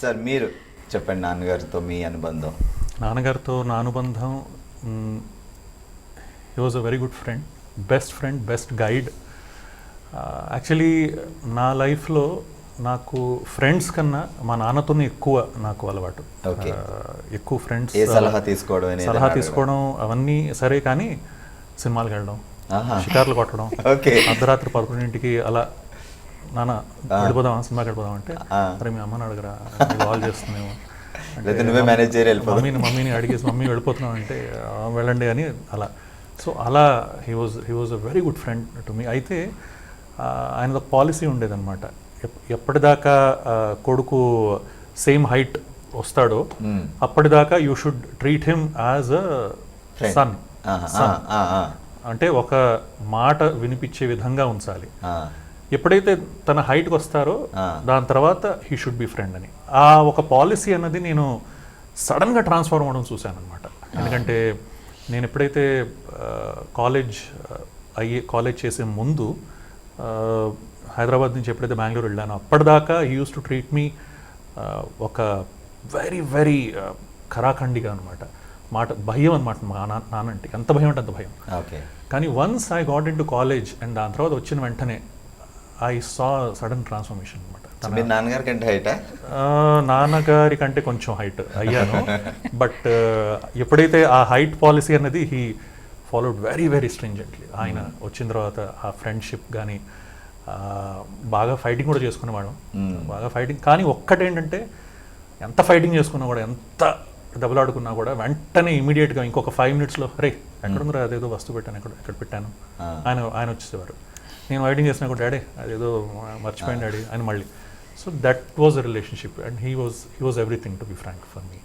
Sir మీరు చెప్పండి నాన్నగారితో మీ అనుబంధం నాన్నగారితో నా అనుబంధం he was a very good friend best friend best guide actually నా లైఫ్లో నాకు ఫ్రెండ్స్ కన్నా మా నాన్నతోనే ఎక్కువ నాకు అలవాటు. Uh, ఎక్కువ ఫ్రెండ్స్ సలహా తీసుకోవడం సలహా. తీసుకోవడం అవన్నీ సరే కానీ సినిమాలకు వెళ్ళడం. షికార్లు కొట్టడం అర్ధరాత్రి పదకొండింటికి అలా నాన్న. వెళ్ళిపోదాం సినిమాకి వెళ్ళిపోదాం అంటే. అరే మీ అమ్మని అడగరా కాల్ చేస్తున్నాము లేదా నువ్వే మేనేజ్ చేయాలి. మమ్మీని మమ్మీని అడిగేసి మమ్మీ వెళ్ళిపోతున్నాం అంటే "ఆ, వెళ్ళండి అని అలా సో అలా he was he was a very good friend to me అయితే ఆ, ఆయనది ఒక పాలసీ ఉండేదన్నమాట ఎప్- ఎప్పటిదాకా కొడుకు సేమ్ హైట్ వస్తాడో. అప్పటిదాకా you should treat him as a. Son ఆ, అంటే ఒక మాట వినిపించే విధంగా ఉంచాలి. ఎప్పుడైతే తన హైట్కి వస్తారో. దాని తర్వాత హీ షుడ్ బి ఫ్రెండ్ అని. ఆ ఒక పాలసీ అన్నది నేను సడన్గా ట్రాన్స్ఫార్మ్ అవ్వడం చూశాను అనమాట ఎందుకంటే నేను ఎప్పుడైతే కాలేజ్ అయ్యే కాలేజ్ చేసే ముందు హైదరాబాద్ నుంచి ఎప్పుడైతే బెంగళూరు వెళ్ళానో అప్పటిదాకా he use to treat me ఒక వెరీ వెరీ ఖరాఖండిగా అనమాట మాట భయం అనమాట మా నాన్నంటే ఎంత భయం అంటే అంత భయం. ఓకే. కానీ once I got in to college and దాని తర్వాత వచ్చిన వెంటనే ఐ సా సడన్ ట్రాన్స్ఫర్మేషన్ అనమాట. నాన్నగారి కంటే హైటా నాన్నగారి కంటే కొంచెం హైట్ అయ్యాను. బట్ ఎప్పుడైతే ఆ హైట్ పాలసీ అన్నది he followed very very stringently ఆయన వచ్చిన తర్వాత ఆ ఫ్రెండ్షిప్ కానీ బాగా ఫైటింగ్ కూడా చేసుకునేవాళ్ళం. Hmm. బాగా ఫైటింగ్ కానీ ఒక్కటేంటంటే ఎంత ఫైటింగ్ చేసుకున్నా కూడా ఎంత దెబ్బలాడుకున్నా కూడా వెంటనే ఇమీడియట్గా ఇంకొక ఫైవ్ మినిట్స్లో రే ఎక్కడుందిరా? అదేదో వస్తువు పెట్టాను ఎక్కడ ఎక్కడ పెట్టాను. ఆయన ఆయన వచ్చేసేవారు. నేను ఫైటింగ్ చేసినా కూడా డాడీ అదేదో మర్చిపోయింది డాడీ అని మళ్ళీ. So that was a relationship and he was he was everything to be frank for me